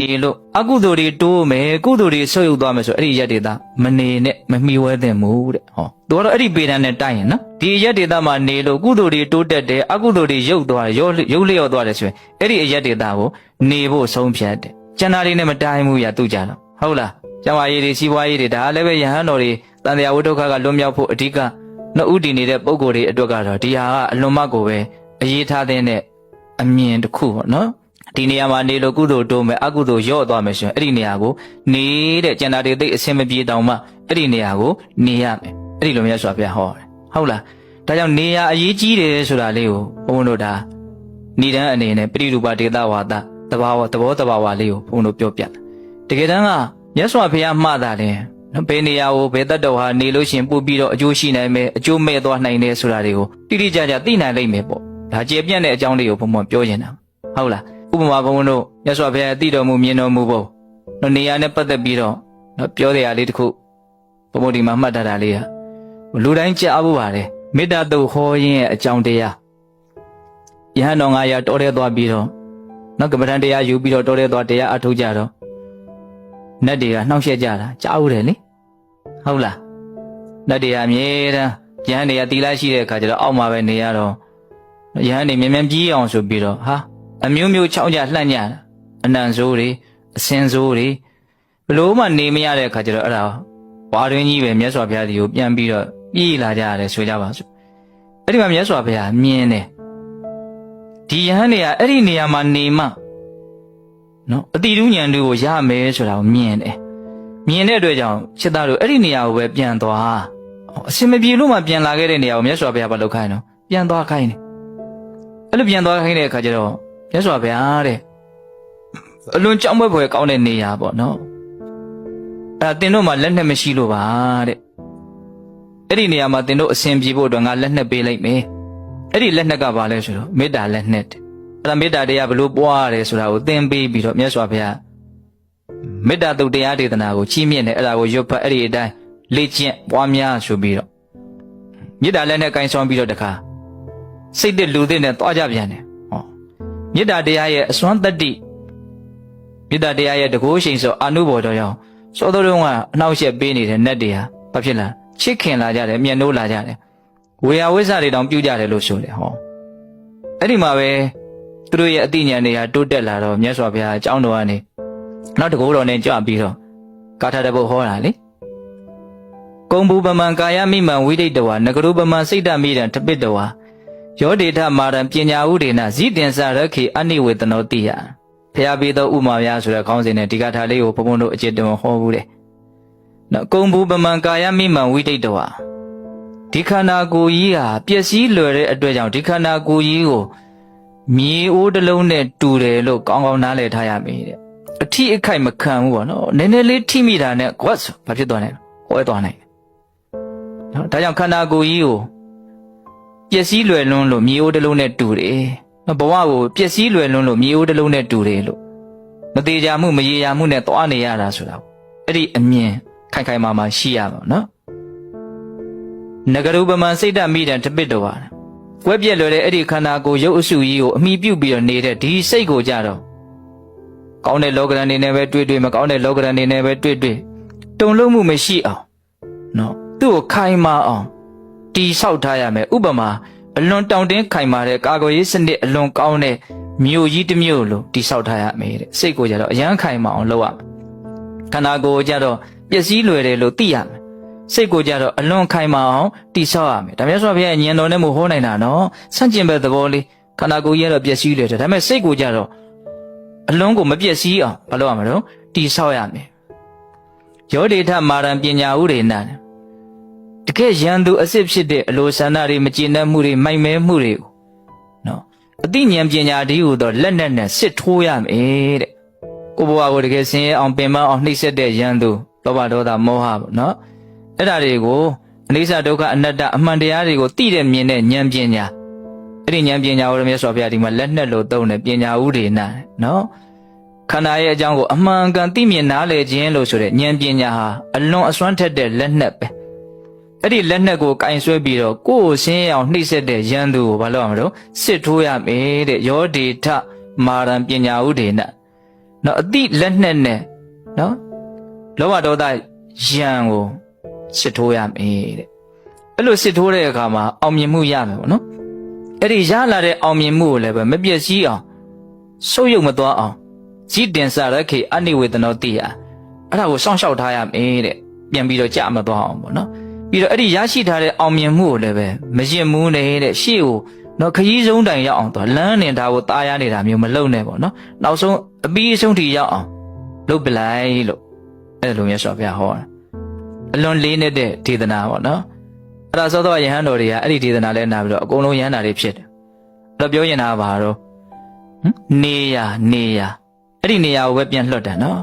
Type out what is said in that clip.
နေလို့အကုသိုလ်တွေတိုးမယ်ကုသိုလ်တွေဆုပ်ယုပ်သွားမယ်ဆိုအဲ့ဒီရက်ဒေသမနေနဲ့မမီဝဲသင့်ဘူးတဲ့ဟောသူကတော့အဲ့ဒီပေဒံနဲ့တိုက်ရင်နော်ဒီရက်ဒေသမှာနေလို့ကုသိုလ်တွေတိုးတက်တယ်အကုသိုလ်တွေရုပ်သွားတယ်ရုပ်ရုပ်လျော့သွားတယ်ဆိုရင်အဲ့ဒီအရက်ဒေသကိုနေဖို့ဆုံးဖြတ်တယ်ကျန်တာတွေနဲ့မတိုင်းဘူးရသူကြတော့ဟုတ်လားကျမကြီးတွေစီးပွားရေးတွေဒါလည်းပဲယဟန်တော်တွေတန်တရားဝိဒုက္ခကလွတ်မြောက်ဖို့အဓိကနှစ်ဥတည်နေတဲ့ပုံကိုယ်တွေအတွက်ကတော့ဒီဟာကအလွန်မကိုပဲအရေးထားတဲ့အမြင်တစ်ခုပေါ့နော် ဒီနေရာမှာနေလို့ကုသိုလ်တိုးမယ်အကုသိုလ်ရော့သွားမယ်ဆိုရင်အဲ့ဒီနေရာကိုနေတဲ့ကျန်တာတွေသိအဆင်မပြေတောင်မှအဲ့ဒီနေရာကိုနေရမယ်အဲ့ဒီလိုမျိုးဆိုပြဟောတယ်ဟုတ်လားဒါကြောင့်နေရာအရေးကြီးတယ်ဆိုတာလေးကိုဘုန်းဘုန်းတို့ဒါဏိဒန်းအနေနဲ့ပရိရူပဒေတာဝါဒတဘာဝသဘောတဘာဝလေးကိုဘုန်းဘုန်းတို့ပြောပြတယ်တကယ်တမ်းကမြတ်စွာဘုရားမှားတာတယ်နော်ဘယ်နေရာကိုဘယ်တတ်တော်ဟာနေလို့ရှရင်ပို့ပြီးတော့အကျိုးရှိနိုင်မယ်အကျိုးမဲ့သွားနိုင်တယ်ဆိုတာတွေကိုတိတိကျကျသိနိုင်လိမ့်မယ်ပေါ့ဒါကျေပြန့်တဲ့အကြောင်းလေးကိုဘုံဘုံပြောနေတာဟုတ်လား ဥပမာဘုံဘုံတို့မြတ်စွာဘုရားအသိတော်မူမြင်တော်မူဖို့နော်နေရာနဲ့ပတ်သက်ပြီးတော့နော်ပြောတဲ့အရာလေးတစ်ခုဘုံဘုံဒီမှာမှတ်ထားတာလေးဟာလူတိုင်းကြားဖို့ပါတယ်မေတ္တာတုတ်ဟောရင်းရဲ့အကြောင်းတရားယဟန်တော်ငါရတော်ရဲသွားပြီးတော့နော်ကမ္မထန်တရားယူပြီးတော့တော်ရဲသွားတရားအထုတ်ကြတော့နတ်တွေကနှောင့်ယှက်ကြတာကြားဦးတယ်လေဟုတ်လားနတ်တွေကအမြဲတမ်းယဟန်တွေကတီလာရှိတဲ့အခါကျတော့အောက်မှာပဲနေရတော့ယဟန်တွေမြန်မြန်ကြီးအောင်ဆိုပြီးတော့ဟာ အမျိုးမျိုးချောင်းကြလှန့်ကြတာအနံဆိုးတွေအစင်ဆိုးတွေဘလို့မှနေမရတဲ့အခါကျတော့အဲ့ဒါဝါရင်းကြီးပဲမြတ်စွာဘုရားဒီကိုပြန်ပြီးတော့ပြေးလာကြရတယ်ဆိုကြပါစို့အဲ့ဒီမှာမြတ်စွာဘုရားမြင်တယ်ဒီယဟန်တွေကအဲ့ဒီနေရာမှာနေမှနော်အတိတုဉဏ်တွေကိုရမယ်ဆိုတာကိုမြင်တယ်မြင်တဲ့အတွက်ကြောင့်စစ်သားတို့အဲ့ဒီနေရာကိုပဲပြန်သွားအစင်မပြေလို့မှပြန်လာခဲ့တဲ့နေရာကိုမြတ်စွာဘုရားဘာလုပ်ခိုင်းတော့ပြန်သွားခိုင်းတယ်အဲ့လိုပြန်သွားခိုင်းတဲ့အခါကျတော့ မြတ်စွာဘုရားတဲ့အလွန်ကြောက်မက်ဖွယ်ကောင်းတဲ့နေရာပေါ့နော်အဲ့ဒါတင်တို့မှလက်နဲ့မရှိလို့ပါတဲ့အဲ့ဒီနေရာမှာတင်တို့အစင်ပြေဖို့အတွက်ငါလက်နဲ့ပေးလိုက်မယ်အဲ့ဒီလက်နဲ့ကဘာလဲဆိုတော့မေတ္တာလက်နဲ့တဲ့အဲ့ဒါမေတ္တာတရားဘလို့ပွားရတယ်ဆိုတာကိုသင်ပေးပြီးတော့မြတ်စွာဘုရားမေတ္တာတုတ်တရားဒေသနာကိုကြီးမြင့်တယ်အဲ့ဒါကိုရွတ်ဖတ်အဲ့ဒီအတိုင်းလေ့ကျင့်ပွားများဆိုပြီးတော့မေတ္တာလက်နဲ့ကင်ဆောင်ပြီးတော့တခါစိတ်တဲ့လူတဲ့နဲ့တွားကြပြန်တယ်ဟော မေတ္တာတရားရဲ့အစွမ်းတတ္တိမေတ္တာတရားရဲ့တကိုးရှိန်ဆိုအာနုဘော်တော်ရောစောတော်တုန်းကအနှောက်အယှက်ပေးနေတဲ့နတ်တွေဟာဘာဖြစ်လားချစ်ခင်လာကြတယ်မျက်နှိုးလာကြတယ်ဝေယဝိဇ္ဇတွေတောင်ပြုကြတယ်လို့ဆိုတယ်ဟောအဲ့ဒီမှာပဲသူတို့ရဲ့အသိဉာဏ်တွေကတိုးတက်လာတော့မြတ်စွာဘုရားအကြောင်းတော်ကနေနောက်တကူတော်နဲ့ကြွပြီးတော့ကာထာတပုတ်ဟောတာလေကုံဘူပမံကာယမိမံဝိဒိတဝါနဂရုပမံစိတ်တမိတံတပိတဝါ ယောဒေထမာရံပညာဥဒေနဇိတင်္စရခေအနိဝေတနောတိယဖျားပေးသောဥမာများဆိုတဲ့ခေါင်းစဉ်နဲ့ဒီကထာလေးကိုဘုံဘုံတို့အကျင့်တော်ဟောဘူးတယ်နော်ကုံဘူပမံကာယမိမံဝိဒိတဝါဒီခန္ဓာကိုယ်ကြီးဟာပျက်စီးလွယ်တဲ့အတွက်ကြောင့်ဒီခန္ဓာကိုယ်ကြီးကိုမြေအိုးတစ်လုံးနဲ့တူတယ်လို့ကောင်းကောင်းနားလည်ထားရမယ်တဲ့အထီးအခိုက်မခံဘူးပေါ့နော်နည်းနည်းလေးထိမိတာနဲ့ကွတ်ဆိုဘာဖြစ်သွားလဲဟောသွားနိုင်တယ်နော်ဒါကြောင့်ခန္ဓာကိုယ်ကြီးကို ပျက်စီးလွယ်လွန်းလို့မြေအိုးတစ်လုံးနဲ့တူတယ်နော်ဘဝကိုပျက်စီးလွယ်လွန်းလို့မြေအိုးတစ်လုံးနဲ့တူတယ်လို့မသေးကြမှုမရေရာမှုနဲ့သွားနေရတာဆိုတာကိုအဲ့ဒီအမြင်ခိုင်ခိုင်မာမာရှိရမှာနော်နဂရုပမံစိတ်တမိတံတပိတ္တဝါကွဲပြက်လွယ်တဲ့အဲ့ဒီခန္ဓာကိုယ်ရုပ်အစုကြီးကိုအမိပြုတ်ပြီးတော့နေတဲ့ဒီစိတ်ကိုကြတော့ကောင်းတဲ့လောကရန်နေနဲ့ပဲတွေ့တွေ့မကောင်းတဲ့လောကရန်နေနဲ့ပဲတွေ့တွေ့တုံလုံးမှုမရှိအောင်နော်သူ့ကိုခိုင်မာအောင် တီဆောက်ထားရမယ်ဥပမာအလွန်တောင့်တင်းခိုင်မာတဲ့ကာကွယ်ရေးစနစ်အလွန်ကောင်းတဲ့မြို့ကြီးတစ်မြို့လိုတီဆောက်ထားရမယ်တဲ့စိတ်ကိုကြတော့အရန်ခိုင်မာအောင်လုပ်ရမယ်ခန္ဓာကိုယ်ကြတော့ပျက်စီးလွယ်တယ်လို့သိရမယ်စိတ်ကိုကြတော့အလွန်ခိုင်မာအောင်တိဆောက်ရမယ်ဒါမျိုးဆိုဘုရားဉာဏ်တော်နဲ့မဟောနိုင်တာနော်ဆန့်ကျင်ဘက်သဘောလေးခန္ဓာကိုယ်ကြီးကတော့ပျက်စီးလွယ်တယ်ဒါပေမဲ့စိတ်ကိုကြတော့အလွန်ကိုမပျက်စီးအောင်ဘာလုပ်ရမလို့တိဆောက်ရမယ်ယောဒေထမာရံပညာဥရေနာတ ကယ်ရန်သူအစစ်ဖြစ်တဲ့အလိုဆန္ဒတွေမကျေနပ်မှုတွေမိုက်မဲမှုတွေကိုနော်အသိဉာဏ်ပညာဒီဟုသောလက်နက်နဲ့စစ်ထိုးရမယ်တဲ့ကိုဘဝကိုတကယ်ဆင်းရဲအောင်ပင်ပန်းအောင်နှိမ့်ဆက်တဲ့ရန်သူလောဘဒေါသမောဟပေါ့နော်အဲ့ဒါတွေကိုအနိစ္စဒုက္ခအနတ္တအမှန်တရားတွေကိုသိတဲ့မြင်တဲ့ဉာဏ်ပညာအဲ့ဒီဉာဏ်ပညာကိုရမြတ်စွာဘုရားဒီမှာလက်နဲ့လို့သုံးတယ်ပညာဥဒေနာနော်ခန္ဓာရဲ့အကြောင်းကိုအမှန်ကန်သိမြင်နားလည်ခြင်းလို့ဆိုတဲ့ဉာဏ်ပညာဟာအလွန်အစွမ်းထက်တဲ့လက်နဲ့ပဲ အဲ့ဒီလက်နဲ့ကိုကင်ဆွဲပြီးတော့ကိုယ်ကိုဆင်းရဲအောင်နှိမ့်ဆက်တဲ့ယန္တုကိုဘာလို့ရမလို့စစ်ထိုးရမယ်တဲ့ယောဒေထမာရံပညာဥဒေနာနော်အတိလက်နဲ့နဲ့နော်လောဘဒေါသယံကိုစစ်ထိုးရမယ်တဲ့အဲ့လိုစစ်ထိုးတဲ့အခါမှာအောင်မြင်မှုရမယ်ပေါ့နော်အဲ့ဒီရလာတဲ့အောင်မြင်မှုကိုလည်းပဲမပြည့်စည်အောင်ဆုပ်ယုပ်မသွားအောင်ဇိတင်စရခေအနိဝေဒနောတိယအဲ့ဒါကိုစောင့်ရှောက်ထားရမယ်တဲ့ပြန်ပြီးတော့ကြမသွားအောင်ပေါ့နော် ပြီးတော့အဲ့ဒီရရှိထားတဲ့အောင်မြင်မှုကိုလည်းပဲမရင်မှုနေတဲ့ရှေ့ကိုနော်ခရီးဆုံးတိုင်ရောက်အောင်သွားလမ်းနေတာကိုတားရနေတာမျိုးမလုပ်နဲ့ပေါ့နော်နောက်ဆုံးအပြီးအဆုံးထိရောက်အောင်လုပ်ပလိုက်လို့အဲ့လိုမျိုးဆိုပြဟောတာအလွန်လေးနေတဲ့ဒေသနာပေါ့နော်အဲ့ဒါသောတော့ယဟန်တော်တွေကအဲ့ဒီဒေသနာလဲနာပြီးတော့အကုန်လုံးယဟန်တာတွေဖြစ်တယ်အဲ့တော့ပြောရင်တာကဘာတော့ဟမ်နေရနေရအဲ့ဒီနေရာကိုပဲပြန်လွတ်တယ်နော်